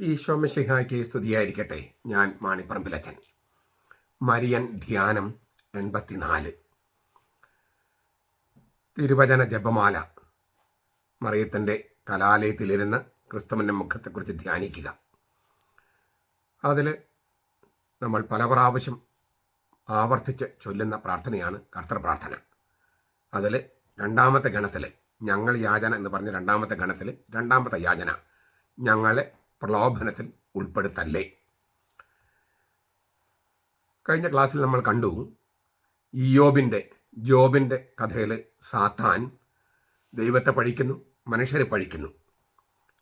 ഈശോമിഷിഹായ്ക്ക് സ്തുതിയായിരിക്കട്ടെ. ഞാൻ മാണിപ്പറമ്പിലച്ചൻ മരിയൻ ധ്യാനം എൺപത്തിനാല്. തിരുവചന ജപമാല. മറിയത്തിന്റെ കലാലയത്തിലിരുന്ന് ക്രിസ്തുവിന്റെ മുഖത്തെക്കുറിച്ച് ധ്യാനിക്കുക. അതിൽ നമ്മൾ പല പ്രാവശ്യം ആവർത്തിച്ച് ചൊല്ലുന്ന പ്രാർത്ഥനയാണ് കർത്തൃ പ്രാർത്ഥന. അതിൽ രണ്ടാമത്തെ ഗണത്തിൽ ഞങ്ങൾ യാചന എന്ന് പറഞ്ഞ രണ്ടാമത്തെ ഗണത്തിൽ രണ്ടാമത്തെ യാചന. ഞങ്ങളെ പ്രലോഭനത്തിൽ ഉൾപ്പെടുത്തല്ലേ? കഴിഞ്ഞ ക്ലാസ്സിൽ നമ്മൾ കണ്ടു ഇയോബിന്റെ ജോബിന്റെ കഥയിൽ സാത്താൻ ദൈവത്തെ പഴിക്കുന്നു മനുഷ്യരെ പഴിക്കുന്നു.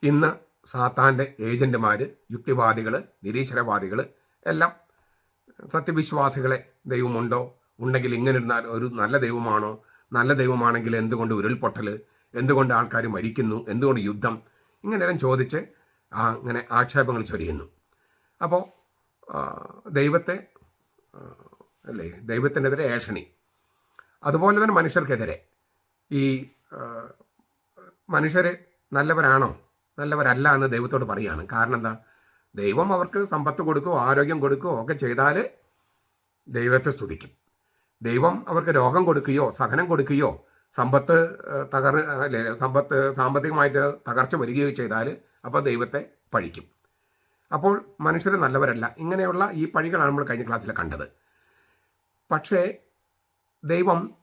ഇന്ന് സാത്താന്റെ ഏജന്റുമാർ യുക്തിവാദികൾ നിരീശ്വരവാദികൾ എല്ലാം സത്യവിശ്വാസികളെ ദൈവമുണ്ടോ? ഉണ്ടെങ്കിൽ ഇങ്ങനെ ഇരുന്നാൽ ഒരു നല്ല ദൈവമാണോ? നല്ല ദൈവമാണെങ്കിൽ എന്തുകൊണ്ട് ഉരുൾപൊട്ടൽ? എന്തുകൊണ്ട് ആൾക്കാർ മരിക്കുന്നു? എന്തുകൊണ്ട് യുദ്ധം? ഇങ്ങനെയെല്ലാം ചോദിച്ച് അങ്ങനെ ആക്ഷേപങ്ങൾ ചൊരിയുന്നു. അപ്പോൾ ദൈവത്തെ അല്ലേ ദൈവത്തിനെതിരെ ഏഷണി. അതുപോലെ തന്നെ മനുഷ്യർക്കെതിരെ. ഈ മനുഷ്യർ നല്ലവരാണോ? നല്ലവരല്ല എന്ന് ദൈവത്തോട് പറയുകയാണ് കാരണം എന്താ? ദൈവം അവർക്ക് സമ്പത്ത് കൊടുക്കുകയോ ആരോഗ്യം കൊടുക്കുകയോ ഒക്കെ ചെയ്താൽ ദൈവത്തെ സ്തുതിക്കും. ദൈവം അവർക്ക് രോഗം കൊടുക്കുകയോ സഹനം കൊടുക്കുകയോ സമ്പത്ത് തകർ അല്ലെ സമ്പത്ത് സാമ്പത്തികമായിട്ട് തകർച്ച വരികയോ ചെയ്താൽ അപ്പോൾ ദൈവത്തെ പഴിക്കും അപ്പോൾ മനുഷ്യർ നല്ലവരല്ല. ഇങ്ങനെയുള്ള ഈ പഴികളാണ് നമ്മൾ കഴിഞ്ഞ ക്ലാസ്സിൽ കണ്ടത്. പക്ഷേ ദൈവം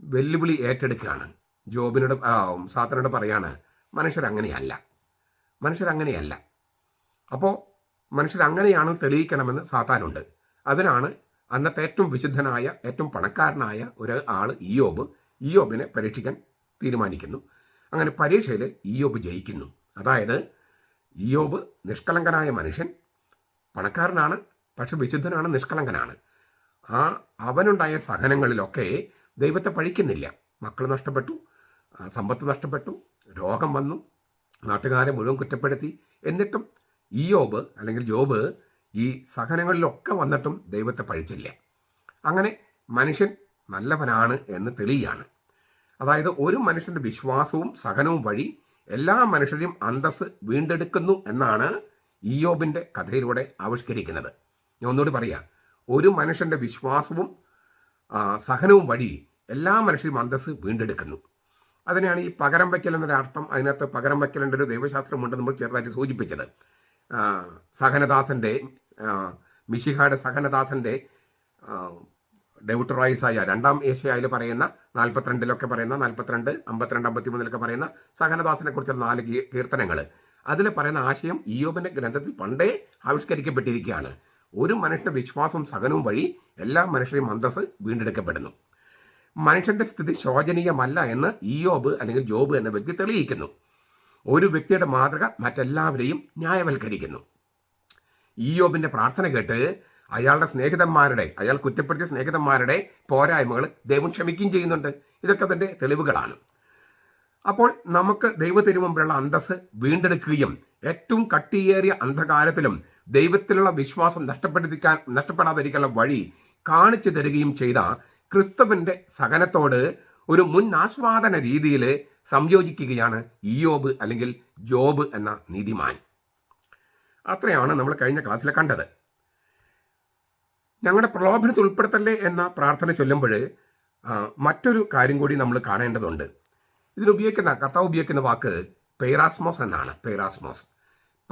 വെല്ലുവിളി ഏറ്റെടുക്കുകയാണ്. ജോബിനോട് സാത്തനോട് പറയാണ് മനുഷ്യരങ്ങനെയല്ല. മനുഷ്യരങ്ങനെയല്ല. അപ്പോൾ മനുഷ്യരങ്ങനെയാണ് തെളിയിക്കണമെന്ന് സാത്താനുണ്ട്. അതിനാണ് അന്നത്തെ ഏറ്റവും വിശുദ്ധനായ ഏറ്റവും പണക്കാരനായ ഒരു ആൾ ഇയോബ് ഇയോബിനെ പരീക്ഷിക്കാൻ തീരുമാനിക്കുന്നു. അങ്ങനെ പരീക്ഷയിൽ ഇയോബ് ജയിക്കുന്നു. അതായത് ഇയോബ് നിഷ്കളങ്കനായ മനുഷ്യൻ പണക്കാരനാണ് പക്ഷെ വിശുദ്ധനാണ് നിഷ്കളങ്കനാണ്. ആ അവനുണ്ടായ സഹനങ്ങളിലൊക്കെ ദൈവത്തെ പഴിക്കുന്നില്ല. മക്കൾ നഷ്ടപ്പെട്ടു സമ്പത്ത് നഷ്ടപ്പെട്ടു രോഗം വന്നു നാട്ടുകാരെ മുഴുവൻ കുറ്റപ്പെടുത്തി. എന്നിട്ടും യോബ് അല്ലെങ്കിൽ ജോബ് ഈ സഹനങ്ങളിലൊക്കെ വന്നിട്ടും ദൈവത്തെ പഴിച്ചില്ല. അങ്ങനെ മനുഷ്യൻ നല്ലവനാണ് എന്ന് തെളിയാണ് അതായത് ഒരു മനുഷ്യന്റെ വിശ്വാസവും സഹനവും വഴി എല്ലാ മനുഷ്യരെയും അന്തസ് വീണ്ടെടുക്കുന്നു എന്നാണ് ഇയോബിന്റെ കഥയിലൂടെ ആവിഷ്കരിക്കുന്നത്. ഞാൻ ഒന്നുകൂടി പറയാം. ഒരു മനുഷ്യന്റെ വിശ്വാസവും സഹനവും വഴി എല്ലാ മനുഷ്യരും അന്തസ് വീണ്ടെടുക്കുന്നു. അതിനെയാണ് ഈ പകരം വയ്ക്കൽ എന്നൊരു അർത്ഥം അതിനകത്ത് പകരം വയ്ക്കലിന്റെ ഒരു ദൈവശാസ്ത്രമുണ്ട് നമ്മൾ ചെറുതായിട്ട് സൂചിപ്പിച്ചത്. സഹനദാസന്റെ മിശിഹായുടെ സഹനദാസന്റെ ഡെവുട്ടറോയിസായ രണ്ടാം ഏഷ്യയിൽ പറയുന്ന നാൽപ്പത്തിരണ്ടിലൊക്കെ പറയുന്ന നാൽപ്പത്തിരണ്ട് അമ്പത്തിരണ്ട് അമ്പത്തിമൂന്നിലൊക്കെ പറയുന്ന സഹനദാസിനെ കുറിച്ചുള്ള നാല് കീർത്തനങ്ങൾ അതിൽ പറയുന്ന ആശയം ഇയോബിന്റെ ഗ്രന്ഥത്തിൽ പണ്ടേ ആവിഷ്കരിക്കപ്പെട്ടിരിക്കുകയാണ്. ഒരു മനുഷ്യന്റെ വിശ്വാസവും സഹനവും വഴി എല്ലാ മനുഷ്യരെയും അന്തസ് വീണ്ടെടുക്കപ്പെടുന്നു. മനുഷ്യന്റെ സ്ഥിതി ശോചനീയമല്ല എന്ന് ഇയോബ് അല്ലെങ്കിൽ ജോബ് എന്ന വ്യക്തി തെളിയിക്കുന്നു. ഒരു വ്യക്തിയുടെ മാതൃക മറ്റെല്ലാവരെയും ന്യായവൽക്കരിക്കുന്നു. ഇയോബിന്റെ പ്രാർത്ഥന കേട്ട് അയാളുടെ സ്നേഹിതന്മാരുടെ അയാൾ കുറ്റപ്പെടുത്തിയ സ്നേഹിതന്മാരുടെ പോരായ്മകൾ ദൈവം ക്ഷമിക്കുകയും ചെയ്യുന്നുണ്ട്. ഇതൊക്കെ തന്റെ തെളിവുകളാണ്. അപ്പോൾ നമുക്ക് ദൈവത്തിന് മുമ്പിലുള്ള അന്തസ് വീണ്ടെടുക്കുകയും ഏറ്റവും കട്ടിയേറിയ അന്ധകാരത്തിലും ദൈവത്തിലുള്ള വിശ്വാസം നഷ്ടപ്പെടുത്തിക്കാൻ നഷ്ടപ്പെടാതിരിക്കാനുള്ള വഴി കാണിച്ചു തരികയും ചെയ്ത ക്രിസ്തുവിന്റെ സഹനത്തോട് ഒരു മുൻ ആസ്വാദന രീതിയിൽ സംയോജിക്കുകയാണ് ഇയോബ് അല്ലെങ്കിൽ ജോബ് എന്ന നീതിമാൻ. അത്രയാണ് നമ്മൾ കഴിഞ്ഞ ക്ലാസ്സിൽ കണ്ടത്. ഞങ്ങളുടെ പ്രലോഭനത്തിൽ ഉൾപ്പെടുത്തല്ലേ എന്ന പ്രാർത്ഥന ചൊല്ലുമ്പോൾ മറ്റൊരു കാര്യം കൂടി നമ്മൾ കാണേണ്ടതുണ്ട്. ഇതിനുപയോഗിക്കുന്ന കർത്താവ് ഉപയോഗിക്കുന്ന വാക്ക് പെയ്റാസ്മോസ് എന്നാണ്. പെയ്റാസ്മോസ്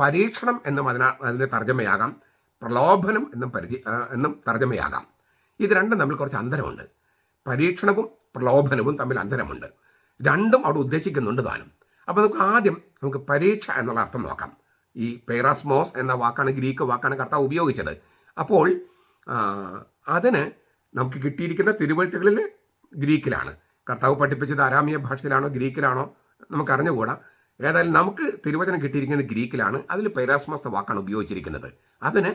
പരീക്ഷണം എന്നും അതിന അതിന് തർജമയാകാം. പ്രലോഭനം എന്നും പരിചയ എന്നും തർജമയാകാം. ഇത് രണ്ടും തമ്മിൽ കുറച്ച് അന്തരമുണ്ട്. പരീക്ഷണവും പ്രലോഭനവും തമ്മിൽ അന്തരമുണ്ട്. രണ്ടും അവിടെ ഉദ്ദേശിക്കുന്നുണ്ട് താനും. അപ്പോൾ നമുക്ക് ആദ്യം നമുക്ക് പരീക്ഷ എന്നുള്ള അർത്ഥം നോക്കാം. ഈ പെയ്റാസ്മോസ് എന്ന വാക്കാണ് ഗ്രീക്ക് വാക്കാണ് കർത്താവ് ഉപയോഗിച്ചത്. അപ്പോൾ അതിന് നമുക്ക് കിട്ടിയിരിക്കുന്ന തിരുവഴുത്തുകളിൽ ഗ്രീക്കിലാണ്. കർത്താവ് പഠിപ്പിച്ചത് അരാമിയ ഭാഷയിലാണോ ഗ്രീക്കിലാണോ നമുക്ക് അറിഞ്ഞുകൂടാ ഏതായാലും നമുക്ക് തിരുവചനം കിട്ടിയിരിക്കുന്നത് ഗ്രീക്കിലാണ്. അതിൽ പൈരാസ്മസ്ത വാക്കാണ് ഉപയോഗിച്ചിരിക്കുന്നത്. അതിന്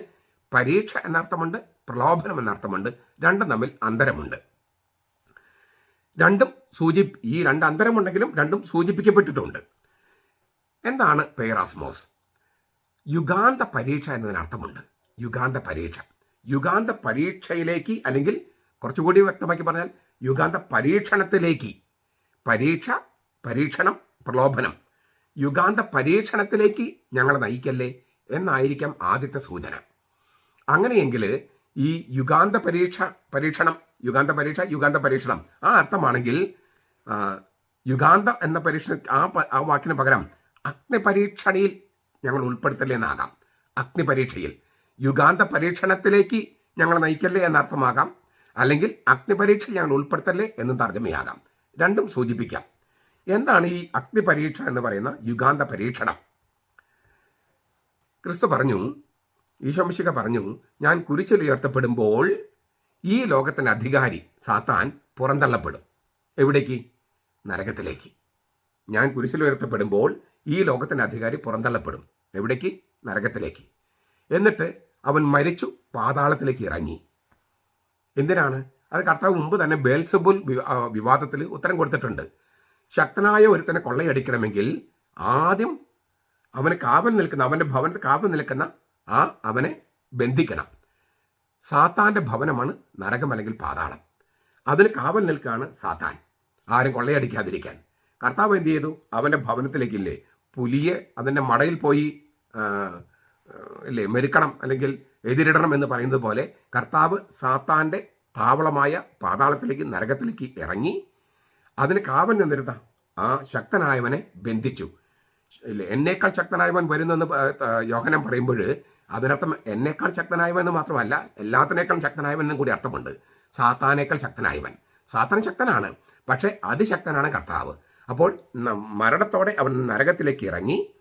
പരീക്ഷ എന്നർത്ഥമുണ്ട് പ്രലോഭനം എന്നർത്ഥമുണ്ട് രണ്ടും തമ്മിൽ അന്തരമുണ്ട്. രണ്ടും സൂചി ഈ രണ്ട് അന്തരമുണ്ടെങ്കിലും രണ്ടും സൂചിപ്പിക്കപ്പെട്ടിട്ടുണ്ട്. എന്താണ് പെയറാസ്മോസ് യുഗാന്ത പരീക്ഷ എന്നതിനർത്ഥമുണ്ട് യുഗാന്ത പരീക്ഷ. യുഗാന്ത പരീക്ഷയിലേക്ക് അല്ലെങ്കിൽ കുറച്ചുകൂടി വ്യക്തമാക്കി പറഞ്ഞാൽ യുഗാന്ത പരീക്ഷണത്തിലേക്ക് പരീക്ഷ പരീക്ഷണം പ്രലോഭനം. യുഗാന്ത പരീക്ഷണത്തിലേക്ക് ഞങ്ങളെ നയിക്കല്ലേ എന്നായിരിക്കാം ആദ്യത്തെ സൂചന. അങ്ങനെയെങ്കിൽ ഈ യുഗാന്ത പരീക്ഷ പരീക്ഷണം യുഗാന്ത പരീക്ഷ യുഗാന്ത പരീക്ഷണം ആ അർത്ഥമാണെങ്കിൽ യുഗാന്ത എന്ന പരീക്ഷണ ആ ആ വാക്കിന് പകരം അഗ്നിപരീക്ഷണയിൽ ഞങ്ങൾ ഉൾപ്പെടുത്തലേന്നാകാം അഗ്നിപരീക്ഷയിൽ. യുഗാന്ത പരീക്ഷണത്തിലേക്ക് ഞങ്ങൾ നയിക്കല്ലേ എന്നർത്ഥമാകാം. അല്ലെങ്കിൽ അഗ്നിപരീക്ഷ ഞങ്ങൾ ഉൾപ്പെടുത്തല്ലേ എന്നും തർജമയാകാം. രണ്ടും സൂചിപ്പിക്കാം. എന്താണ് ഈ അഗ്നിപരീക്ഷ എന്ന് പറയുന്ന യുഗാന്ത പരീക്ഷണം? ക്രിസ്തു പറഞ്ഞു ഈശോമിശിക പറഞ്ഞു ഞാൻ കുരിച്ചിലുയർത്തപ്പെടുമ്പോൾ ഈ ലോകത്തിന്റെ അധികാരി സാത്താൻ പുറന്തള്ളപ്പെടും. എവിടേക്ക്? നരകത്തിലേക്ക്. ഞാൻ കുരിശിലുയർത്തപ്പെടുമ്പോൾ ഈ ലോകത്തിന്റെ അധികാരി പുറന്തള്ളപ്പെടും. എവിടേക്ക്? നരകത്തിലേക്ക്. എന്നിട്ട് അവൻ മരിച്ചു പാതാളത്തിലേക്ക് ഇറങ്ങി. എന്തിനാണ്? അത് കർത്താവ് മുമ്പ് തന്നെ ബേൽസബുൽ വിവാദത്തിൽ ഉത്തരം കൊടുത്തിട്ടുണ്ട്. ശക്തനായ ഒരുത്തനെ കൊള്ളയടിക്കണമെങ്കിൽ ആദ്യം അവന് കാവൽ നിൽക്കുന്ന അവന്റെ ഭവനത്തിൽ കാവൽ നിൽക്കുന്ന ആ അവനെ ബന്ധിക്കണം. സാത്താന്റെ ഭവനമാണ് നരകം അല്ലെങ്കിൽ പാതാളം. അതിന് കാവൽ നിൽക്കുകയാണ് സാത്താൻ. ആരും കൊള്ളയടിക്കാതിരിക്കാൻ. കർത്താവ് എന്ത് ചെയ്തു? അവന്റെ ഭവനത്തിലേക്കില്ലേ പുലിയെ അതിന്റെ മടയിൽ പോയി ഇല്ലേ മെരുക്കണം അല്ലെങ്കിൽ എതിരിടണം എന്ന് പറയുന്നത് പോലെ കർത്താവ് സാത്താന്റെ താവളമായ പാതാളത്തിലേക്ക് നരകത്തിലേക്ക് ഇറങ്ങി അതിന് കാവൽ നിന്നിരുന്ന ആ ശക്തനായവനെ ബന്ധിച്ചു. ഇല്ല എന്നേക്കാൾ ശക്തനായവൻ വരുന്നെന്ന് യോഹനം പറയുമ്പോൾ അതിനർത്ഥം എന്നേക്കാൾ ശക്തനായവൻ എന്ന് മാത്രമല്ല എല്ലാത്തിനേക്കാൾ ശക്തനായവൻ എന്നും കൂടി അർത്ഥമുണ്ട്. സാത്താനേക്കാൾ ശക്തനായവൻ. സാത്താൻ ശക്തനാണ് പക്ഷേ അതിശക്തനാണ് കർത്താവ്. അപ്പോൾ മരണത്തോടെ അവൻ നരകത്തിലേക്ക് ഇറങ്ങി.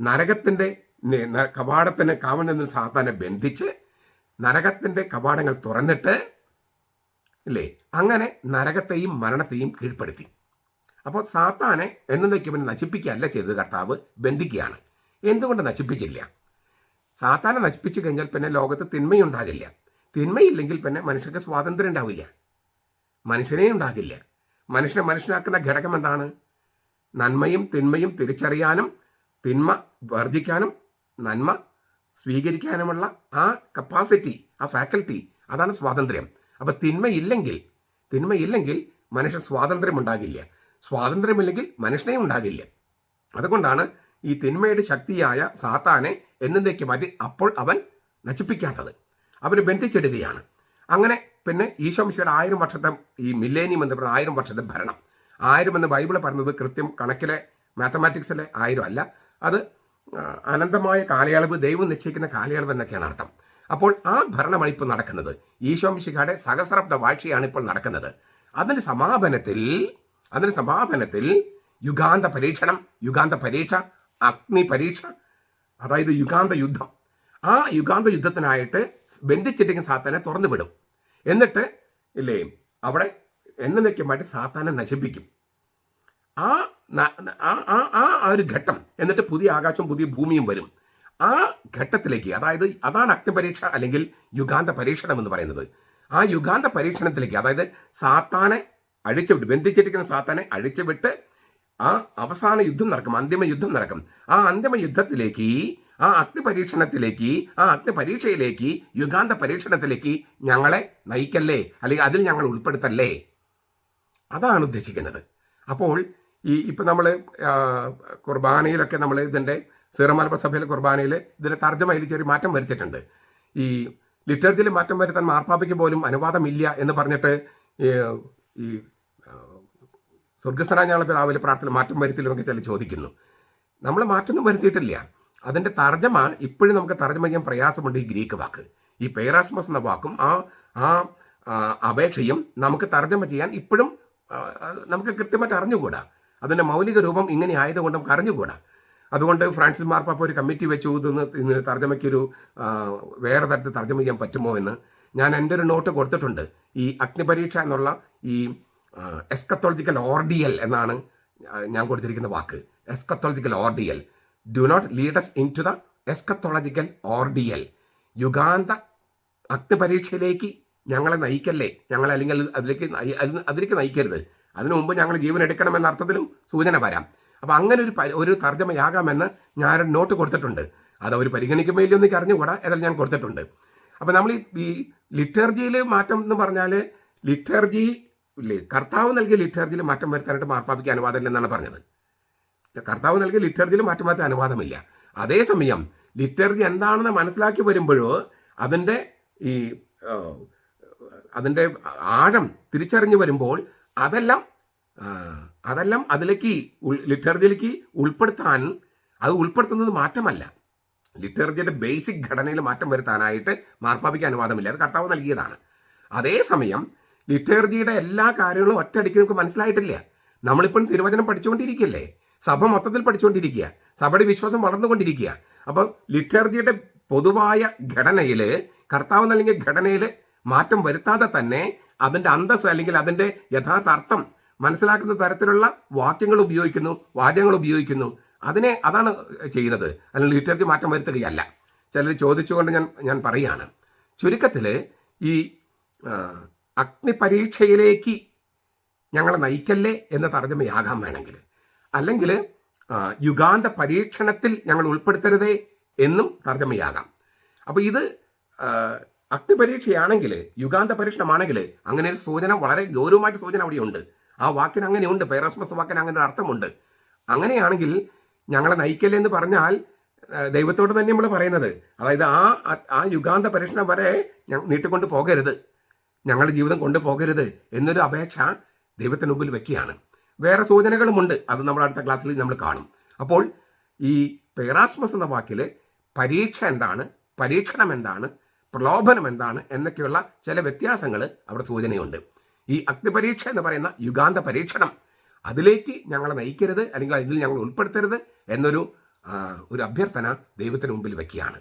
നരകത്തിന്റെ കവാടത്തിന് കാവൽ നിന്ന് സാത്താനെ ബന്ധിച്ച് നരകത്തിന്റെ കവാടങ്ങൾ തുറന്നിട്ട് അല്ലേ അങ്ങനെ നരകത്തെയും മരണത്തെയും കീഴ്പ്പെടുത്തി. അപ്പോൾ സാത്താനെ എന്നേക്കും പിന്നെ നശിപ്പിക്കുകയല്ല ചെയ്തത് കർത്താവ് ബന്ധിക്കുകയാണ്. എന്തുകൊണ്ട് നശിപ്പിച്ചില്ല? സാത്താനെ നശിപ്പിച്ചു കഴിഞ്ഞാൽ പിന്നെ ലോകത്ത് തിന്മയുണ്ടാകില്ല. തിന്മയില്ലെങ്കിൽ പിന്നെ മനുഷ്യർക്ക് സ്വാതന്ത്ര്യം ഉണ്ടാവില്ല. മനുഷ്യനെ ഉണ്ടാകില്ല. മനുഷ്യനെ മനുഷ്യനാക്കുന്ന ഘടകം എന്താണ്? നന്മയും തിന്മയും തിരിച്ചറിയാനും തിന്മ വർജിക്കാനും നന്മ സ്വീകരിക്കാനുമുള്ള ആ കപ്പാസിറ്റി ആ ഫാക്കൽറ്റി അതാണ് സ്വാതന്ത്ര്യം. അപ്പോൾ തിന്മയില്ലെങ്കിൽ തിന്മയില്ലെങ്കിൽ മനുഷ്യ സ്വാതന്ത്ര്യം ഉണ്ടാകില്ല സ്വാതന്ത്ര്യമില്ലെങ്കിൽ മനുഷ്യനെ ഉണ്ടാകില്ല. അതുകൊണ്ടാണ് ഈ തിന്മയുടെ ശക്തിയായ സാത്താനെ എന്നേക്ക് മാറ്റി അപ്പോൾ അവൻ നശിപ്പിക്കാത്തത്. അവന് ബന്ധിച്ചിടുകയാണ്. അങ്ങനെ പിന്നെ ഈശോമിശയുടെ ആയിരം വർഷത്തെ ഈ മില്ലേനിയം എന്ന് പറയുന്ന ആയിരം വർഷത്തെ ഭരണം. ആയിരം എന്ന് ബൈബിൾ പറയുന്നത് കൃത്യം കണക്കിലെ മാത്തമാറ്റിക്സിലെ ആയിരം അല്ല. അത് അനന്തമായ കാലയളവ് ദൈവം നിശ്ചയിക്കുന്ന കാലയളവ് എന്നൊക്കെയാണ് അർത്ഥം. അപ്പോൾ ആ ഭരണമാണ് ഇപ്പോൾ നടക്കുന്നത്. ഈശോമിശിഖയുടെ സഹസ്രബ്ദ വാഴ്ചയാണ് ഇപ്പോൾ നടക്കുന്നത്. അതിന് സമാപനത്തിൽ അതിന് സമാപനത്തിൽ യുഗാന്ത പരീക്ഷണം യുഗാന്ത പരീക്ഷ അഗ്നി പരീക്ഷ അതായത് യുഗാന്ത യുദ്ധം. ആ യുഗാന്ത യുദ്ധത്തിനായിട്ട് ബന്ധിച്ചിട്ടിരിക്കുന്ന സാത്താനെ തുറന്നു വിടും. എന്നിട്ട് ഇല്ലേ അവിടെ എന്നേക്കുമായിട്ട് സാത്താനെ നശിപ്പിക്കും. ആ ആ ആ ഒരു ഘട്ടം. എന്നിട്ട് പുതിയ ആകാശവും പുതിയ ഭൂമിയും വരും. ആ ഘട്ടത്തിലേക്ക് അതായത് അതാണ് അഗ്നിപരീക്ഷ അല്ലെങ്കിൽ യുഗാന്ത പരീക്ഷണം എന്ന് പറയുന്നത്. ആ യുഗാന്ത പരീക്ഷണത്തിലേക്ക് അതായത് സാത്താനെ അഴിച്ചുവിട്ട് ബന്ധിച്ചിരിക്കുന്ന സാത്താനെ അഴിച്ചുവിട്ട് ആ അവസാന യുദ്ധം നടക്കും അന്തിമ യുദ്ധം നടക്കും. ആ അന്തിമ യുദ്ധത്തിലേക്ക് ആ അഗ്നിപരീക്ഷണത്തിലേക്ക് ആ അഗ്നിപരീക്ഷയിലേക്ക് യുഗാന്ത പരീക്ഷണത്തിലേക്ക് ഞങ്ങളെ നയിക്കല്ലേ? അല്ലെങ്കിൽ അതിൽ ഞങ്ങൾ ഉൾപ്പെടുത്തല്ലേ? അതാണ് ഉദ്ദേശിക്കുന്നത്. അപ്പോൾ ഈ ഇപ്പം നമ്മൾ കുർബാനയിലൊക്കെ നമ്മൾ ഇതിന്റെ സീറമലബ സഭയിലെ കുർബാനയിൽ ഇതിന്റെ തർജമയിൽ ചെറിയ മാറ്റം വരുത്തിയിട്ടുണ്ട്. ഈ ലിറ്ററേച്ചറിൽ മാറ്റം വരുത്താൻ മാർപ്പാപ്പയ്ക്ക് പോലും അനുവാദമില്ല എന്ന് പറഞ്ഞിട്ട് ഈ സ്വർഗസ്വനായ ഞങ്ങളെ പിതാവിൽ പ്രാർത്ഥന മാറ്റം വരുത്തില്ലെന്നൊക്കെ ചില ചോദിക്കുന്നു. നമ്മൾ മാറ്റമൊന്നും വരുത്തിയിട്ടില്ല. അതിന്റെ തർജമ ഇപ്പോഴും നമുക്ക് തർജമ ചെയ്യാൻ പ്രയാസമുണ്ട് ഈ ഗ്രീക്ക് വാക്ക്. ഈ പേരാസ്മസ് എന്ന വാക്കും ആ ആ അപേക്ഷയും നമുക്ക് തർജമ ചെയ്യാൻ ഇപ്പോഴും നമുക്ക് കൃത്യമായിട്ട് അറിഞ്ഞുകൂടാ. അതിന്റെ മൗലിക രൂപം ഇങ്ങനെ ആയതുകൊണ്ട് നമുക്ക് അതുകൊണ്ട് ഫ്രാൻസിസ് മാർപ്പാപ്പ ഒരു കമ്മിറ്റി വെച്ചു. ഇതെന്ന് ഇതിന് തർജമയ്ക്കൊരു വേറെ തരത്തിൽ തർജമ ചെയ്യാൻ പറ്റുമോ എന്ന് ഞാൻ എന്റെ ഒരു നോട്ട് കൊടുത്തിട്ടുണ്ട്. ഈ അഗ്നിപരീക്ഷ എന്നുള്ള ഈ എസ്കത്തോളജിക്കൽ ഓർഡിയൽ എന്നാണ് ഞാൻ കൊടുത്തിരിക്കുന്ന വാക്ക്. Eschatological ordeal do not lead us into the eschatological ordeal യുഗാന്ത അഗ്നിപരീക്ഷയിലേക്ക് ഞങ്ങളെ നയിക്കല്ലേ? ഞങ്ങളെ അല്ലെങ്കിൽ അതിലേക്ക് അതിലേക്ക് നയിക്കരുത്. അതിനു മുമ്പ് ഞങ്ങൾ ജീവൻ എടുക്കണമെന്ന അർത്ഥത്തിലും സൂചന വരാം. അപ്പോൾ അങ്ങനെ ഒരു ഒരു തർജമയാകാമെന്ന് ഞാൻ നോട്ട് കൊടുത്തിട്ടുണ്ട്. അത് അവർ പരിഗണിക്കുമ്പോൾ ഇല്ലയോ എനിക്ക് അറിഞ്ഞുകൂടാ ഏതായാലും ഞാൻ കൊടുത്തിട്ടുണ്ട്. അപ്പോൾ നമ്മൾ ഈ ലിറ്റർജിയിൽ മാറ്റം എന്ന് പറഞ്ഞാൽ ലിറ്റർജി ഇല്ലേ കർത്താവ് നൽകിയ ലിറ്റർജിയിൽ മാറ്റം വരുത്താനായിട്ട് മാർപ്പാപ്പിക്ക് അനുവാദമില്ല എന്നാണ് പറഞ്ഞത്. കർത്താവ് നൽകിയ ലിറ്റർജിയിൽ മാറ്റം വരുത്താൻ അനുവാദമില്ല. അതേസമയം ലിറ്റർജി എന്താണെന്ന് മനസ്സിലാക്കി വരുമ്പോഴോ അതിന്റെ ഈ അതിന്റെ ആഴം തിരിച്ചറിഞ്ഞു വരുമ്പോൾ അതെല്ലാം അതെല്ലാം അതിലേക്ക് ലിറ്റർജിയിലേക്ക് ഉൾപ്പെടുത്താൻ അത് ഉൾപ്പെടുത്തുന്നത് മാറ്റമല്ല. ലിറ്റർജിയുടെ ബേസിക് ഘടനയിൽ മാറ്റം വരുത്താനായിട്ട് മാർപ്പാപ്പിക്ക് അനുവാദമില്ല. അത് കർത്താവ് നൽകിയതാണ്. അതേസമയം ലിറ്റർജിയുടെ എല്ലാ കാര്യങ്ങളും ഒറ്റയടിക്ക് നമുക്ക് മനസ്സിലായിട്ടില്ല. നമ്മളിപ്പം തിരുവചനം പഠിച്ചുകൊണ്ടിരിക്കുകയല്ലേ? സഭ മൊത്തത്തിൽ പഠിച്ചുകൊണ്ടിരിക്കുക സഭയുടെ വിശ്വാസം വളർന്നുകൊണ്ടിരിക്കുക അപ്പോൾ ലിറ്റർജിയുടെ പൊതുവായ ഘടനയിൽ കർത്താവ് നൽകിയ ഘടനയിൽ മാറ്റം വരുത്താതെ തന്നെ അതിന്റെ അന്തസ് അല്ലെങ്കിൽ അതിന്റെ യഥാർത്ഥ അർത്ഥം മനസ്സിലാക്കുന്ന തരത്തിലുള്ള വാക്യങ്ങൾ ഉപയോഗിക്കുന്നു വാദ്യങ്ങൾ ഉപയോഗിക്കുന്നു. അതിനെ അതാണ് ചെയ്യുന്നത്. അല്ലെങ്കിൽ ലിറ്ററേച്ചർ മാറ്റം വരുത്തുകയല്ല. ചിലർ ചോദിച്ചുകൊണ്ട് ഞാൻ ഞാൻ പറയുകയാണ് ചുരുക്കത്തിൽ ഈ അഗ്നിപരീക്ഷയിലേക്ക് ഞങ്ങളെ നയിക്കല്ലേ എന്ന തർജമയാകാം വേണമെങ്കിൽ. അല്ലെങ്കിൽ യുഗാന്ത പരീക്ഷണത്തിൽ ഞങ്ങൾ ഉൾപ്പെടുത്തരുതേ എന്നും തർജമയാകാം. അപ്പോൾ ഇത് അഗ്നിപരീക്ഷയാണെങ്കിൽ യുഗാന്ത പരീക്ഷണമാണെങ്കിൽ അങ്ങനെ ഒരു സൂചന വളരെ ഗൗരവമായിട്ട് സൂചന അവിടെയുണ്ട്. ആ വാക്കിന് അങ്ങനെയുണ്ട്. പേറസ്മസ് വാക്കിന് അങ്ങനെ ഒരു അർത്ഥമുണ്ട്. അങ്ങനെയാണെങ്കിൽ ഞങ്ങളെ നയിക്കല്ലേ എന്ന് പറഞ്ഞാൽ ദൈവത്തോട് തന്നെ നമ്മൾ പറയുന്നത്. അതായത് ആ ആ- യുഗാന്ത പരീക്ഷണം വരെ നീട്ടിക്കൊണ്ട് പോകരുത്. ഞങ്ങളുടെ ജീവിതം കൊണ്ടു കൊണ്ടുപോകരുത് എന്നൊരു അപേക്ഷ ദൈവത്തിന് മുമ്പിൽ വെക്കുകയാണ്. വേറെ സൂചനകളുമുണ്ട്. അത് നമ്മൾ അടുത്ത ക്ലാസ്സിൽ നമ്മൾ കാണും. അപ്പോൾ ഈ പേറാസ്മസ് എന്ന വാക്കിൽ പരീക്ഷ എന്താണ് പരീക്ഷണം എന്താണ് പ്രലോഭനം എന്താണ് എന്നൊക്കെയുള്ള ചില വ്യത്യാസങ്ങൾ അവിടെ സൂചനയുണ്ട്. ഈ അഗ്നിപരീക്ഷ എന്ന് പറയുന്ന യുഗാന്ത പരീക്ഷണം. അതിലേക്ക് ഞങ്ങളെ നയിക്കരുത് അല്ലെങ്കിൽ ഇതിൽ ഞങ്ങൾ ഉൾപ്പെടുത്തരുത് എന്നൊരു ഒരു അഭ്യർത്ഥന ദൈവത്തിന് മുമ്പിൽ വയ്ക്കുകയാണ്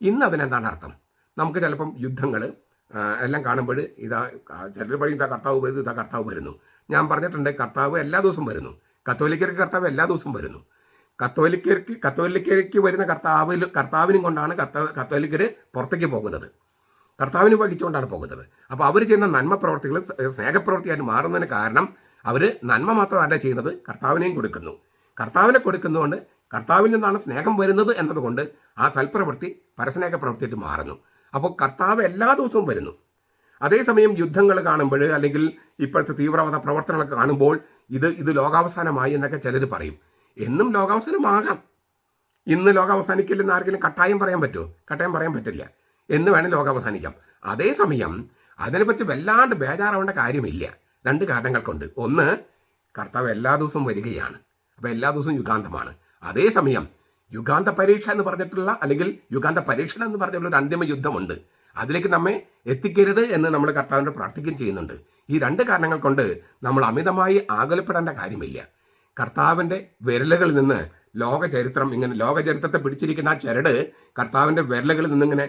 ഇന്ന് അതിനെന്താണ് അർത്ഥം? നമുക്ക് ചിലപ്പം യുദ്ധങ്ങൾ എല്ലാം കാണുമ്പോൾ ഇതാ ചിലർ പറയും ഇതാ കർത്താവ് വരുന്നു ഇതാ കർത്താവ് വരുന്നു. ഞാൻ പറഞ്ഞിട്ടുണ്ട് കർത്താവ് എല്ലാ ദിവസവും വരുന്നു. കത്തോലിക്കർക്ക് കർത്താവ് എല്ലാ ദിവസവും വരുന്നു. കത്തോലിക്കർക്ക് കത്തോലിക്കർക്ക് വരുന്ന കർത്താവിൽ കർത്താവിനും കൊണ്ടാണ് കത്തോലിക്കർ പുറത്തേക്ക് പോകുന്നത്. കർത്താവിന് വഹിച്ചുകൊണ്ടാണ് പോകുന്നത്. അപ്പോൾ അവർ ചെയ്യുന്ന നന്മ പ്രവർത്തികൾ സ്നേഹപ്രവർത്തിയായിട്ട് മാറുന്നതിന് കാരണം അവർ നന്മ മാത്രമല്ല ചെയ്യുന്നത് കർത്താവിനെയും കൊടുക്കുന്നു. കർത്താവിനെ കൊടുക്കുന്നതുകൊണ്ട് കർത്താവിൽ നിന്നാണ് സ്നേഹം വരുന്നത് എന്നതുകൊണ്ട് ആ സൽപ്രവൃത്തി പരസ്നേഹ പ്രവൃത്തിയായിട്ട് മാറുന്നു. അപ്പോൾ കർത്താവ് എല്ലാ ദിവസവും വരുന്നു. അതേസമയം യുദ്ധങ്ങൾ കാണുമ്പോൾ അല്ലെങ്കിൽ ഇപ്പോഴത്തെ തീവ്രവാദ പ്രവർത്തനങ്ങളൊക്കെ കാണുമ്പോൾ ഇത് ഇത് ലോകാവസാനമായി എന്നൊക്കെ ചിലർ പറയും. എന്നും ലോകാവസാനമാകാം. ഇന്ന് ലോകാവസാനിക്കില്ലെന്ന് ആർക്കെങ്കിലും കട്ടായം പറയാൻ പറ്റുമോ? കട്ടായം പറയാൻ പറ്റില്ല. എന്ന് വേണം ലോകം അവസാനിക്കാം. അതേസമയം അതിനെപ്പറ്റി വല്ലാണ്ട് ബേജാറാവേണ്ട കാര്യമില്ല. രണ്ട് കാരണങ്ങൾ കൊണ്ട്. ഒന്ന് കർത്താവ് എല്ലാ ദിവസവും വരികയാണ്. അപ്പോൾ എല്ലാ ദിവസവും യുഗാന്തമാണ്. അതേസമയം യുഗാന്ത പരീക്ഷ എന്ന് പറഞ്ഞിട്ടുള്ള അല്ലെങ്കിൽ യുഗാന്ത പരീക്ഷണം എന്ന് പറഞ്ഞിട്ടുള്ള ഒരു അന്തിമ യുദ്ധമുണ്ട്. അതിലേക്ക് നമ്മെ എത്തിക്കരുത് എന്ന് നമ്മൾ കർത്താവിനോട് പ്രാർത്ഥിക്കുകയും ചെയ്യുന്നുണ്ട്. ഈ രണ്ട് കാരണങ്ങൾ കൊണ്ട് നമ്മൾ അമിതമായി ആകുലപ്പെടേണ്ട കാര്യമില്ല. കർത്താവിന്റെ വിരലുകളിൽ നിന്ന് ലോകചരിത്രം ഇങ്ങനെ ലോകചരിത്രത്തെ പിടിച്ചിരിക്കുന്ന ആ ചരട് കർത്താവിന്റെ വിരലുകളിൽ നിന്നിങ്ങനെ